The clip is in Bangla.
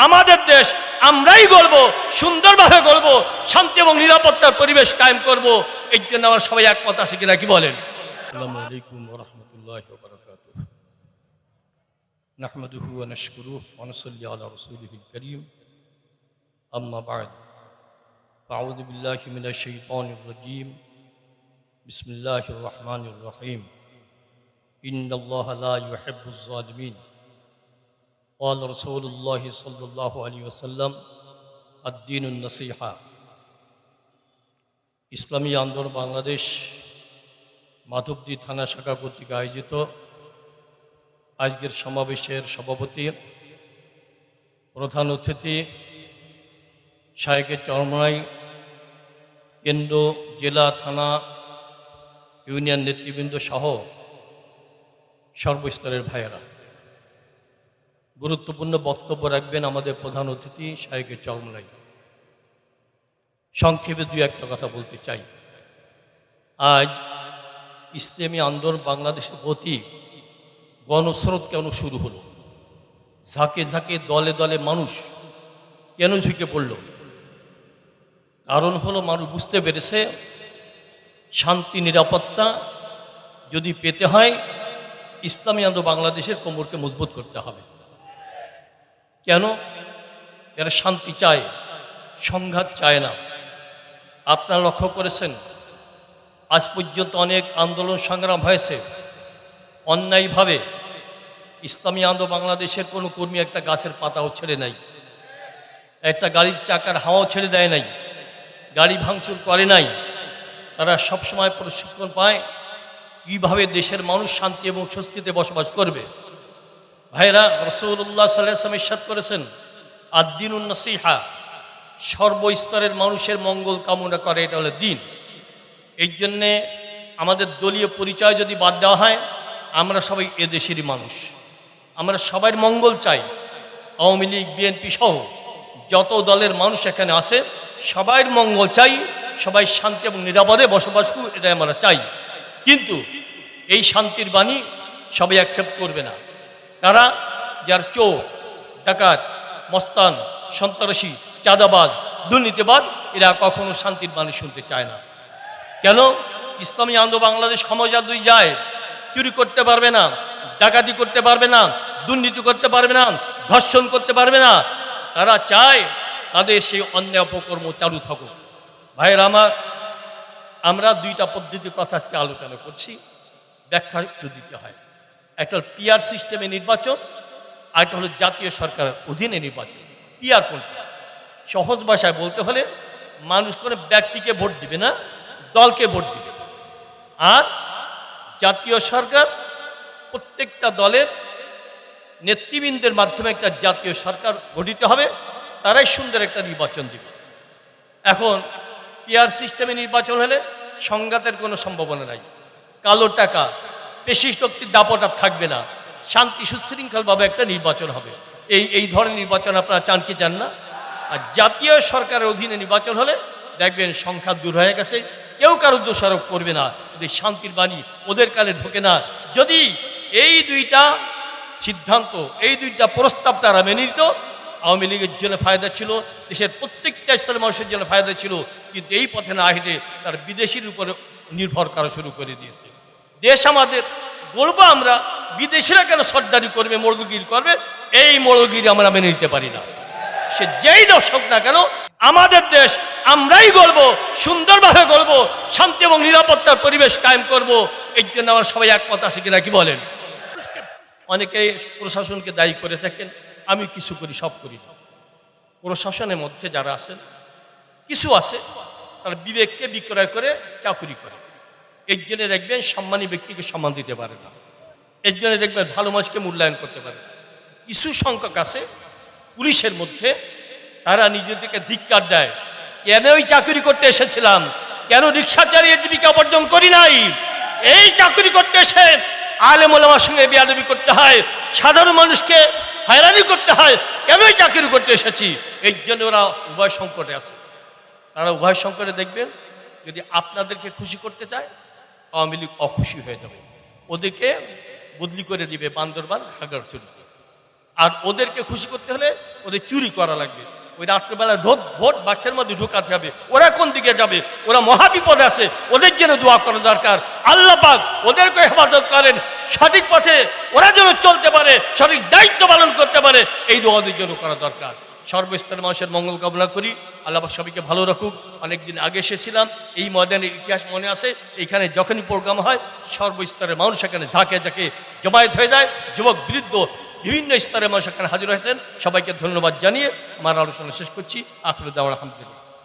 আমাদের দেশ আমরাই গড়ব সুন্দরভাবে গড়ব শান্তি এবং নিরাপত্তার পরিবেশ কায়েম করব এই জন্য আমার সবাই একমত আছে কিনা কি বলেন আসসালামু আলাইকুম রহমতুল্লাহ বারকাতুহ نحمده ونشكره ونصلي على رسوله الكريم أما بعد فأعوذ بالله من الشيطان الرجيم بسم الله الرحمن الرحيم إن الله لا يحب الظالمين قال رسول الله صلى الله عليه وسلم الدين النصيحة ইসলামী আন্দোলন বাংলাদেশ মাধবদী থানা শাখা কর্তৃক আয়োজিত আজকের সমাবেশের সভাপতি প্রধান অতিথি শাহেকের চরমাই কেন্দ্র জেলা থানা ইউনিয়ন নেতৃবৃন্দ সহ সর্বস্তরের ভাইয়েরা গুরুত্বপূর্ণ বক্তব্য রাখবেন আমাদের প্রধান অতিথি শাহেকের চরমলাই সংক্ষেপে দু একটা কথা বলতে চাই। আজ ইসলামী আন্দোলন বাংলাদেশের প্রতি গণস্রোত কেন শুরু হলো। ঝাঁকে ঝাঁকে দলে দলে মানুষ কেন ঝুঁকে পড়ল? কারণ হলো মানুষ বুঝতে পেরেছে, শান্তি, নিরাপত্তা যদি পেতে হয়, ইসলামী আন্দোলন বাংলাদেশের কোমরকে মজবুত করতে হবে। কেন? এরা শান্তি চায়, সংঘাত চায় না। আপনারা লক্ষ্য করেছেন, আজ পর্যন্ত অনেক আন্দোলন সংগ্রাম হয়েছে। অন্যায়ভাবে ইসলামী আন্দোলন বাংলাদেশের কোনো কর্মী একটা গাছের পাতাও ছেড়ে নাই। একটা গাড়ির চাকার হাওয়াও ছেড়ে দেয় নাই। গাড়ি ভাঙচুর করে নাই। তারা সবসময় প্রশিক্ষণ পায়, কীভাবে দেশের মানুষ শান্তি এবং স্বস্তিতে বসবাস করবে। ভাইরা রসুল্লাহ সাল্লাম ইসাদ করেছেন আদ্দিন নসিহা, সর্বস্তরের মানুষের মঙ্গল কামনা করে, এটা হলো দিন। এই জন্যে আমাদের দলীয় পরিচয় যদি বাদ দেওয়া হয়, আমরা সবাই এদেশেরই মানুষ। আমরা সবার মঙ্গল চাই। আওয়ামী লীগ, বিএনপি সহ যত দলের মানুষ এখানে আছে, সবার মঙ্গল চাই, সবাই শান্তি এবং নিরাপদে বসবাস করুক, এটাই আমরা চাই। কিন্তু এই শান্তির বাণী সবাই অ্যাকসেপ্ট করবে না। কারা যার চোখ, ডাকাত, মস্তান, সন্ত্রাসী, চাঁদাবাজ, দুর্নীতিবাজ, এরা কখনো শান্তির বাণী শুনতে চায় না। কেন? ইসলামী আন্দো বাংলাদেশ ক্ষমতা দুই যায়, চুরি করতে পারবে না, ডাকাতি করতে পারবে না, দুর্নীতি করতে পারবে না, ধর্ষণ করতে পারবে না, তারা চায় তাদের সেই অন্যায় অপকর্ম চালু থাকুক। ভাইয়ের আমার, আমরা দুইটা পদ্ধতির কথা আজকে আলোচনা করছি, ব্যাখ্যা একটু দিতে হয়। একটা পিআর সিস্টেমে নির্বাচন, আর একটা হলো জাতীয় সরকারের অধীনে নির্বাচন। পিআর কোনটা? সহজ ভাষায় বলতে হলে মানুষ কোনো ব্যক্তিকে ভোট দিবে না, দলকে ভোট দিবে। আর জাতীয় সরকার প্রত্যেকটা দলের নেতৃবৃন্দের মাধ্যমে একটা জাতীয় সরকার গঠিত হবে, তারাই সুন্দর একটা নির্বাচন দিবে। এখন পিআর সিস্টেমে নির্বাচন হলে সংঘাতের কোনো সম্ভাবনা নাই। কালো টাকা পেশি শক্তির দাপট আর থাকবে না। শান্তি সুশৃঙ্খলভাবে একটা নির্বাচন হবে। এই এই ধরনের নির্বাচন আপনারা চান কি চান না? আর জাতীয় সরকারের অধীনে নির্বাচন হলে দেখবেন সংখ্যা দূর হয়ে গেছে। কেউ কারও দোষারোপ করবে না। যদি শান্তির বাণী ওদের কালে ঢোকে না, যদি এই দুইটা সিদ্ধান্ত, এই দুইটা প্রস্তাব তারা মেনে নিত, আওয়ামী লীগের জন্য ফায়দা ছিল, দেশের প্রত্যেকটা স্তরের মানুষের জন্য ফায়দা ছিল, কিন্তু এই পথে না হেঁটে তার বিদেশির উপরে নির্ভর করা শুরু করে দিয়েছে। দেশ আমাদের বলব আমরা, বিদেশিরা কেন সর্দারি করবে মোড়গির করবে? এই মোড়গিরি আমরা মেনে নিতে পারি না। সে যেই দর্শক না কেন, আমাদের দেশ আমরাই গড়ব, সুন্দরভাবে গড়ব, শান্তি এবং নিরাপত্তার পরিবেশ কায়েম করব। এই জন্য আমার সবাই একমত আছে কিনা, কি বলেন? অনেকে প্রশাসনকে দায়ী করে থাকেন, আমি কিছু করি, সব করি প্রশাসনের মধ্যে যারা আছেন, কিছু আছে, তারা বিবেককে বিক্রয় করে, চাকুরি করে। এর জন্য দেখবেন সম্মানী ব্যক্তিকে সম্মান দিতে পারে না। একজনে দেখবেন ভালো মানুষকে মূল্যায়ন করতে পারে কিছু সংখ্যক আছে, পুলিশের মধ্যে তারা নিজেদেরকে ধিক্কার দেয়, কেন ওই চাকরি করতে এসেছিলাম? কেন রিক্সা চালিয়ে জীবিকা অর্জন করি নাই? এই চাকরি করতে এসে আলেম ওলামার সঙ্গে বেয়াদবি করতে হয়, সাধারণ মানুষকে হয়রানি করতে হয়, কেন এই চাকরি করতে এসেছি? এই জন্য ওরা উভয় সংকটে আছে। তারা উভয় সংকটে দেখবেন যদি আপনাদেরকে খুশি করতে চায় আওয়ামী লীগ অখুশি হয়ে যাবে। ওদেরকে বদলি করে দিবে বান্দরবান সাগর খাগড়াছড়িতে আর ওদেরকে খুশি করতে হলে ওদের চুরি করা লাগবে। ওই রাত্রেবেলা ভোট ভোট বাক্সের মধ্যে ঢুকাতে হবে। ওরা কোন দিকে যাবে? ওরা মহাবিপদে আছে। ওদের জন্য দোয়া করা দরকার। আল্লাহ পাক ওদেরকে হেফাজত করেন। সঠিক পথে ওরা যেন চলতে পারে, সঠিক দায়িত্ব পালন করতে পারে, এই দোয়া ওদের জন্য করা দরকার। সর্বস্তরের মানুষের মঙ্গল কামনা করি। আল্লাহ সবাইকে ভালো রাখুক। অনেকদিন আগে এসেছিলাম, এই ময়দানের ইতিহাস মনে আছে? এইখানে যখনই প্রোগ্রাম হয়, সর্বস্তরের মানুষ এখানে ঝাঁকে ঝাঁকে জমায়েত হয়ে যায়। যুবক, বৃদ্ধ, বিভিন্ন স্তরের মানুষ এখানে হাজির হয়েছেন। সবাইকে ধন্যবাদ জানিয়ে আমার আলোচনা শেষ করছি। আসলে দেওয়ার আলহামদুলিল্লাহ।